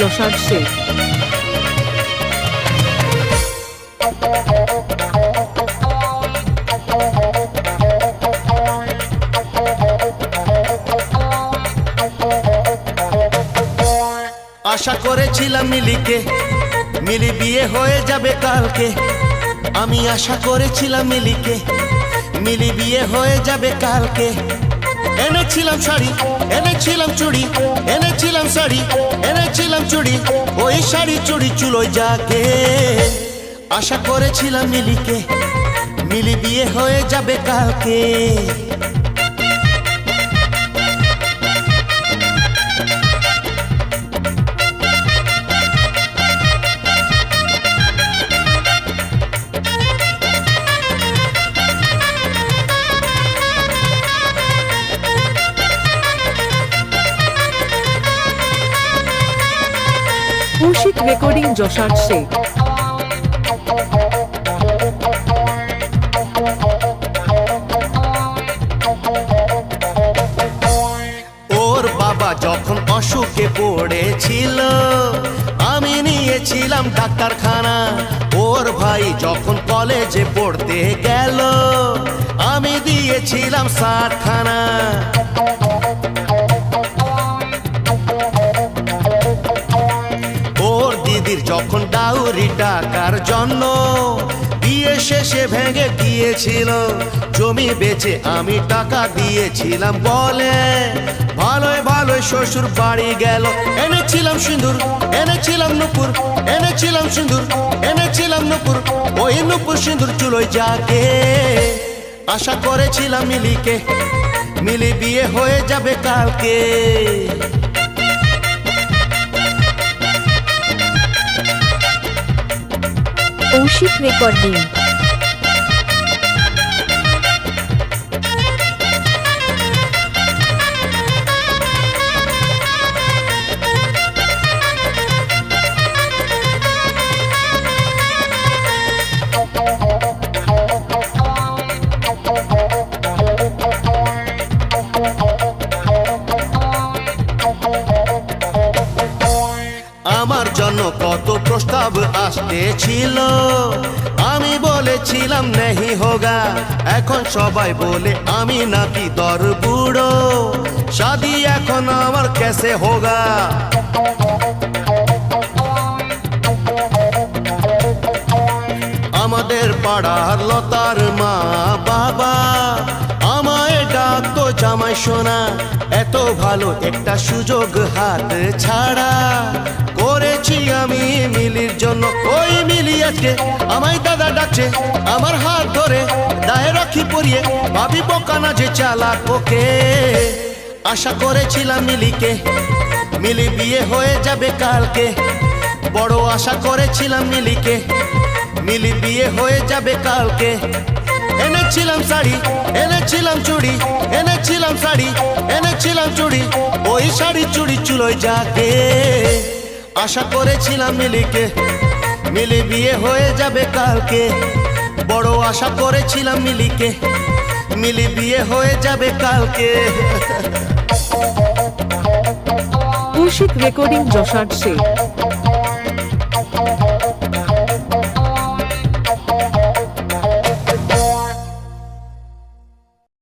যশার শেখ আশা করেছিলাম মিলিকে, মিলি বিয়ে হয়ে যাবে কালকে। আমি আশা করেছিলাম মিলিকে, মিলি বিয়ে হয়ে যাবে কালকে। এনেছিলাম শাড়ি, এনেছিলাম চুড়ি, এনেছিলাম শাড়ি, এনেছিলাম চুড়ি, ওই শাড়ি চুড়ি চুলোয় যাকে। আশা করেছিলাম মিলিকে, মিলি বিয়ে হয়ে যাবে কালকে। যশার শেখ ওর বাবা যখন অসুখে পড়েছিল, আমি নিয়েছিলাম ডাক্তারখানা। ওর ভাই যখন কলেজে পড়তে গেল, আমি দিয়েছিলাম ষাটখানা যখন ডাউরি টাকার জন্য বিয়ে শেষে ভেঙে দিয়েছিল, জমি বেচে আমি টাকা দিয়েছিলাম বলে। ভালোই ভালোই শ্বশুর বাড়ি গেল, এনেছিলাম সিঁদুর, এনেছিলাম নুপুর, এনেছিলাম সিঁদুর, এনেছিলাম নুপুর, ওই নুপুর সিঁদুর চুলোয় যাকে। আশা করেছিলাম মিলিকে, মিলি বিয়ে হয়ে যাবে কালকে। কৌশিক রেকর্ডিং। আমার জন্য কত প্রস্তাব আসতেছিল। আমি বলেছিলাম, নেহি হোগা, এখন সবাই বলে আমি নাকি দর বুড়ো। শাদি এখন আমার কেসে হোগা। আমাদের পাড়ার লতার মা বাবা, আমায় ডাকতো জামাই সোনা, এত ভালো একটা সুযোগ হাত ছাড়া। আজকে। আমায় দাদা ডাকছে, আমার হাত ধরে, দায়ে রাখি পরিয়ে ভাবি বোকানা যে চালাক ওকে। আশা করেছিলাম মিলিকে, মিলি বিয়ে হয়ে যাবে কালকে। বড় আশা করেছিলাম মিলিকে, মিলি বিয়ে হয়ে যাবে কালকে। এনেছিলাম শাড়ি, এনেছিলাম চুড়ি, এনেছিলাম শাড়ি, এনেছিলাম চুড়ি, ওই শাড়ি চুড়ি চুলোয় যাকে আশা করেছিলাম মিলিকে মিলি বিয়ে হয়ে যাবে কালকে। বড় আশা করেছিলাম মিলিকে। মিলি বিয়ে হয়ে যাবে কালকে। কৌশিক রেকর্ডিং যশার শেখ।